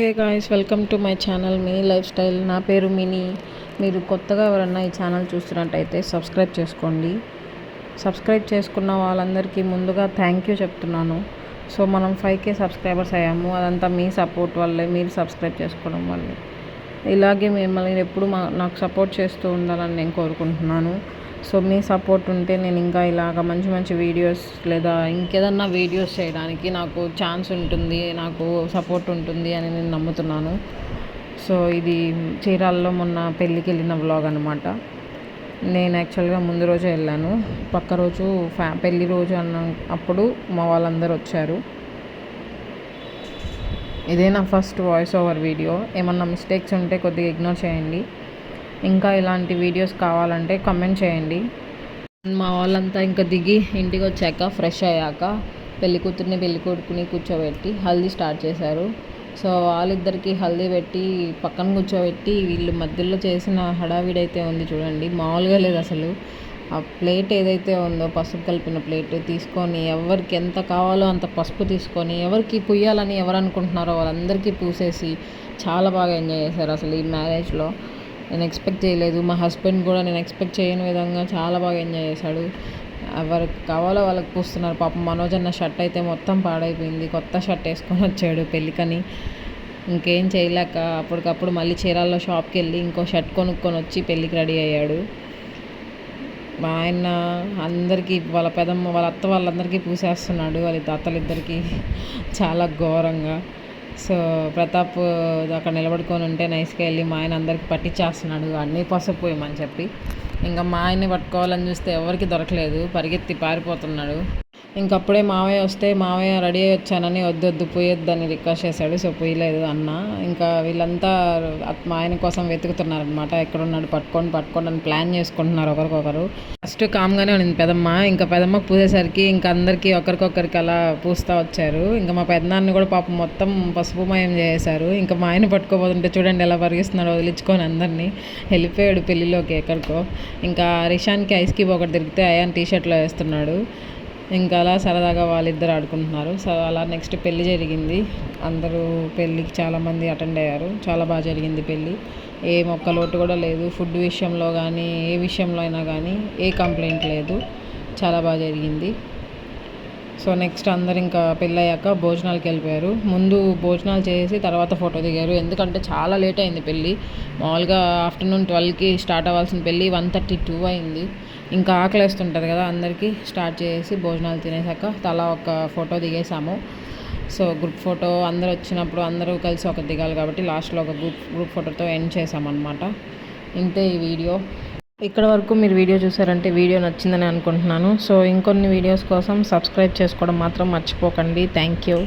Hey guys welcome to my channel Mini life style నా పేరు mini మీరు కొత్తగా ఎవరన్నా ఈ ఛానల్ చూస్తున్నట్టయితే సబ్స్క్రైబ్ చేసుకోండి. సబ్స్క్రైబ్ చేసుకున్న వాళ్ళందరికీ ముందుగా థ్యాంక్ యూ చెప్తున్నాను. సో మనం ఫైవ్ కే సబ్స్క్రైబర్స్ అయ్యాము. అదంతా మీ సపోర్ట్ వల్లే మీరు సబ్స్క్రైబ్ చేసుకోవడం వల్లే. ఇలాగే మిమ్మల్ని ఎప్పుడు మా నాకు సపోర్ట్ చేస్తూ ఉండాలని నేను కోరుకుంటున్నాను. సో మీ సపోర్ట్ ఉంటే నేను ఇంకా ఇలాగ మంచి మంచి వీడియోస్ లేదా ఇంకేదన్నా వీడియోస్ చేయడానికి నాకు ఛాన్స్ ఉంటుంది నాకు సపోర్ట్ ఉంటుంది అని నేను నమ్ముతున్నాను. సో ఇది చీరాల్లో మొన్న పెళ్ళికి వెళ్ళిన వ్లాగ్ అనమాట నేను యాక్చువల్గా ముందు రోజు వెళ్ళాను. పక్క రోజు ఫ్యా పెళ్ళి రోజు అన్న అప్పుడు మా వాళ్ళందరూ వచ్చారు. ఇదే నా ఫస్ట్ వాయిస్ ఓవర్ వీడియో ఏమన్నా మిస్టేక్స్ ఉంటే కొద్దిగా ఇగ్నోర్ చేయండి. ఇంకా ఇలాంటి వీడియోస్ కావాలంటే కమెంట్ చేయండి. మా వాళ్ళంతా ఇంకా దిగి ఇంటికి వచ్చాక ఫ్రెష్ అయ్యాక పెళ్ళి కూతుర్ని పెళ్ళి కొడుకుని కూర్చోబెట్టి హల్దీ స్టార్ట్ చేశారు. సో వాళ్ళిద్దరికి హల్దీ పెట్టి పక్కన కూర్చోబెట్టి వీళ్ళు మధ్యలో చేసిన హడావిడైతే ఉంది చూడండి. మామూలుగా లేదు అసలు. ఆ ప్లేట్ ఏదైతే ఉందో పసుపు కలిపిన ప్లేట్ తీసుకొని ఎవరికి ఎంత కావాలో అంత పసుపు తీసుకొని ఎవరికి పుయ్యాలని ఎవరు అనుకుంటున్నారో వాళ్ళందరికీ పూసేసి చాలా బాగా ఎంజాయ్ చేశారు అసలు ఈ మ్యారేజ్లో నేను ఎక్స్పెక్ట్ చేయలేదు. మా హస్బెండ్ కూడా నేను ఎక్స్పెక్ట్ చేయని విధంగా చాలా బాగా ఎంజాయ్ చేశాడు. ఎవరికి కావాలో వాళ్ళకి పూస్తున్నారు. పాపం మనోజ్ అన్న షర్ట్ అయితే మొత్తం పాడైపోయింది. కొత్త షర్ట్ వేసుకొని వచ్చాడు పెళ్ళికని. ఇంకేం చేయలేక అప్పటికప్పుడు మళ్ళీ చీరాల్లో షాప్కి వెళ్ళి ఇంకో షర్ట్ కొనుక్కొని వచ్చి పెళ్ళికి రెడీ అయ్యాడు. మా ఆయన అందరికీ వాళ్ళ పెదమ్మ వాళ్ళ అత్త వాళ్ళందరికీ పూసేస్తున్నాడు. వాళ్ళ తాతలిద్దరికీ చాలా ఘోరంగా. సో ప్రతాప్ అక్కడ నిలబడుకొని ఉంటే నైస్గా వెళ్ళి మా ఆయన అందరికి పట్టించేస్తున్నాడు అన్నీ పసుపు చెప్పి. ఇంకా మా ఆయన్ని పట్టుకోవాలని చూస్తే ఎవరికి దొరకలేదు పరిగెత్తి పారిపోతున్నాడు. ఇంకప్పుడే మావయ్య వస్తే మావయ్య రెడీ అయ్యి వచ్చానని వద్దు వద్దు పోయొద్దని రిక్వెస్ట్ చేశాడు. సో పోయలేదు అన్న. ఇంకా వీళ్ళంతా మా ఆయన కోసం వెతుకుతున్నారనమాట ఎక్కడున్నాడు పట్టుకొని పట్టుకొని అని ప్లాన్ చేసుకుంటున్నారు ఒకరికొకరు. ఫస్ట్ కామ్గానే ఉండింది పెదమ్మ. ఇంకా పెదమ్మకు పూసేసరికి ఇంకా అందరికీ ఒకరికొకరికి అలా పూస్తూ వచ్చారు. ఇంకా మా పెద్దనాన్ని కూడా పాపం మొత్తం పసుపుమయం చేశారు ఇంకా మా ఆయన పట్టుకోబోతుంటే చూడండి ఎలా పరిగిస్తున్నాడు వదిలించుకొని అందరినీ వెళ్ళిపోయాడు పెళ్ళిలోకి ఎక్కడికో. ఇంకా రిషాన్కి ఐస్ క్యూబ్ ఒకటి తిరిగితే అయాన్ టీ షర్ట్లో వేస్తున్నాడు. ఇంకా అలా సరదాగా వాళ్ళిద్దరు ఆడుకుంటున్నారు. సో అలా నెక్స్ట్ పెళ్ళి జరిగింది. అందరూ పెళ్ళికి చాలామంది అటెండ్ అయ్యారు. చాలా బాగా జరిగింది పెళ్ళి. ఏ మొక్క లోటు కూడా లేదు. ఫుడ్ విషయంలో కానీ ఏ విషయంలో అయినా కానీ ఏ కంప్లైంట్ లేదు. చాలా బాగా జరిగింది. సో నెక్స్ట్ అందరు ఇంకా పెళ్ళయ్యాక భోజనాలకు వెళ్ళిపోయారు. ముందు భోజనాలు చేసి తర్వాత ఫోటో దిగారు. ఎందుకంటే చాలా లేట్ అయింది పెళ్ళి. మామూలుగా ఆఫ్టర్నూన్ ట్వెల్వ్కి స్టార్ట్ అవ్వాల్సిన పెళ్ళి వన్ థర్టీ టూ అయింది. ఇంకా ఆకలేస్తుంటుంది కదా అందరికీ. స్టార్ట్ చేసి భోజనాలు తినేసాక తలా ఒక ఫోటో దిగేసాము. సో గ్రూప్ ఫోటో అందరు వచ్చినప్పుడు అందరూ కలిసి ఒక దిగాలి కాబట్టి లాస్ట్లో ఒక గ్రూప్ గ్రూప్ ఫోటోతో ఎండ్ చేసామన్నమాట. ఇంతే ఈ వీడియో. ఇక్కడ వరకు మీరు వీడియో చూసారంటే వీడియో నచ్చిందని అనుకుంటున్నాను. సో ఇంకొన్ని వీడియోస్ కోసం సబ్స్క్రైబ్ చేసుకోవడం మాత్రం మర్చిపోకండి. Thank you.